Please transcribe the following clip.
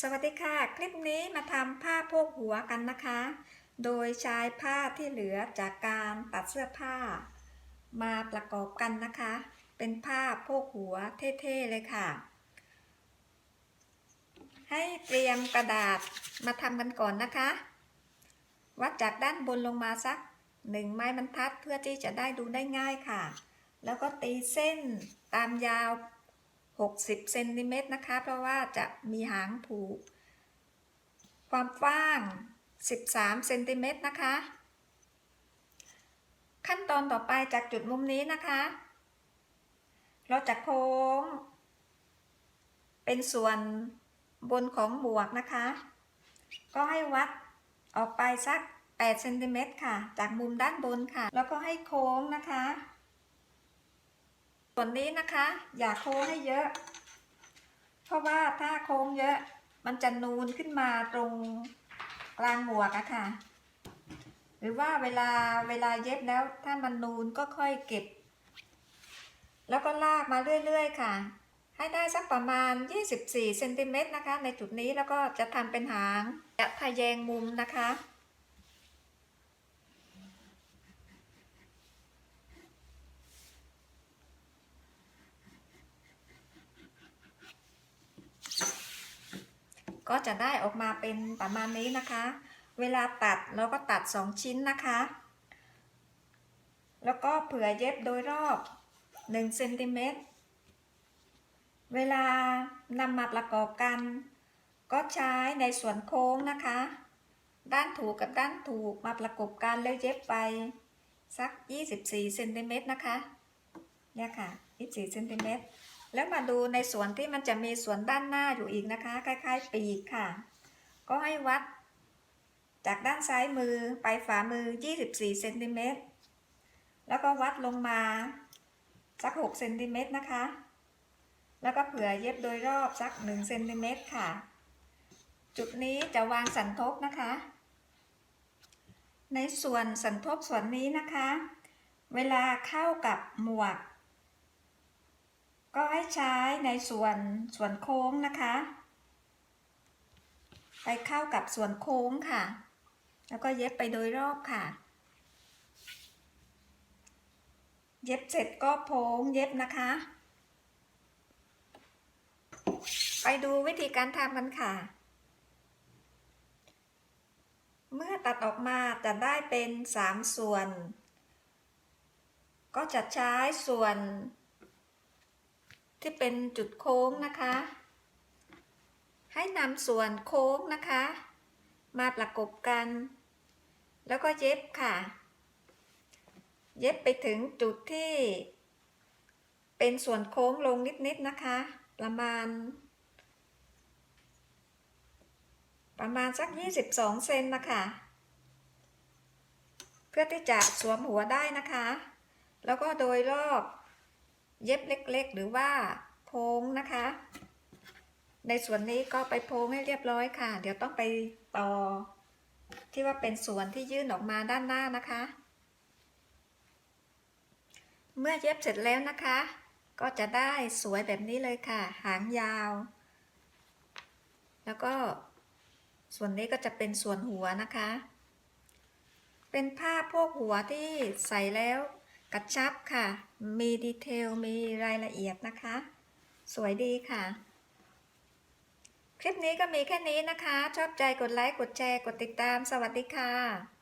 สวัสดีค่ะ คลิปนี้มาทำผ้าโพกหัวกันนะคะ โดยใช้ผ้าที่เหลือจากการตัดเสื้อผ้า มาประกอบกันนะคะ เป็นผ้าโพกหัวเท่ๆเลยค่ะ ให้เตรียมกระดาษมาทำกันก่อนนะคะ วัดจากด้านบนลงมาสักหนึ่งไม้บรรทัดเพื่อที่จะได้ดูได้ง่ายค่ะ แล้วก็ตีเส้นตามยาว 60เซนติเมตรนะคะ เพราะว่าจะมีหางผูก ความกว้าง 13เซนติเมตรนะคะ ขั้นตอนต่อไปจากจุดมุมนี้นะคะ เราจะโค้ง เป็นส่วนบนของหมวกนะคะ ก็ให้วัดออกไปสัก8เซนติเมตรค่ะ จากมุมด้านบนค่ะ แล้วก็ให้โค้งนะคะ ส่วนนี้นะคะ อย่าโค้งให้เยอะ เพราะว่าถ้าโค้งเยอะ มันจะนูนขึ้นมาตรงกลางหมวกอะค่ะ หรือว่าเวลาเวลาเย็บแล้ว ถ้ามันนูนก็ค่อยเก็บ แล้วก็ลากมาเรื่อยๆ ค่ะ ให้ได้สักประมาณ 24เซนติเมตรนะคะ ในจุดนี้แล้วก็จะทำเป็นหางจะทะแยงมุมนะคะ ก็จะได้ออกมาเป็นประมาณนี้นะคะ เวลาตัดเราก็ตัด 2 ชิ้นนะคะ แล้วก็เผื่อเย็บโดยรอบ1เซนติเมตร เวลานำมาประกอบกัน ก็ใช้ในส่วนโค้งนะคะ ด้านถูกกับด้านถูกมาประกบกันแล้วเย็บไปสัก 24เซนติเมตรนะคะ เนี่ยค่ะ 24เซนติเมตร แล้วมาดูในส่วนที่มันจะมีส่วนด้านหน้าอยู่อีกนะคะ คล้าย ๆ ปีกค่ะ ก็ให้วัด จากด้านซ้ายมือไปฝ่ามือ 24เซนติเมตรแล้วก็วัดลงมา สัก6เซนติเมตรนะคะ แล้วก็เผื่อเย็บโดยรอบสัก1เซนติเมตรค่ะ จุดนี้จะวางสันทบนะคะ ในส่วนสันทบส่วนนี้นะคะ เวลาเข้ากับหมวก ก็ให้ใช้ในส่วนส่วนโค้งนะคะ ไปเข้ากับส่วนโค้งค่ะ แล้วก็เย็บไปโดยรอบค่ะ เย็บเสร็จก็โพ้งเย็บนะคะ ไปดูวิธีการทำกันค่ะ เมื่อตัดออกมาจะได้เป็น 3 ส่วน ก็จะใช้ส่วน ที่เป็นจุดโค้งนะคะ ให้นำส่วนโค้งนะคะ มาประกบกัน แล้วก็เย็บค่ะ เย็บไปถึงจุดที่เป็นส่วนโค้งลงนิดๆนะคะ ประมาณ ประมาณสัก 22 เซนนะคะ เพื่อที่จะสวมหัวได้นะคะ แล้วก็โดยรอบ เย็บเล็กๆ หรือว่าโพงนะคะ ในส่วนนี้ก็ไปโพงให้เรียบร้อยค่ะ เดี๋ยวต้องไปต่อ ที่ว่าเป็นส่วนที่ยื่นออกมาด้านหน้านะคะ เมื่อเย็บเสร็จแล้วนะคะ ก็จะได้สวยแบบนี้เลยค่ะ หางยาว แล้วก็ส่วนนี้ก็จะเป็นส่วนหัวนะคะ เป็นผ้าโพกหัวที่ใส่แล้ว กระชับค่ะ มีดีเทล มีรายละเอียดนะคะ สวยดีค่ะ คลิปนี้ก็มีแค่นี้นะคะ ชอบใจกดไลค์ กดแชร์ กดติดตาม สวัสดีค่ะ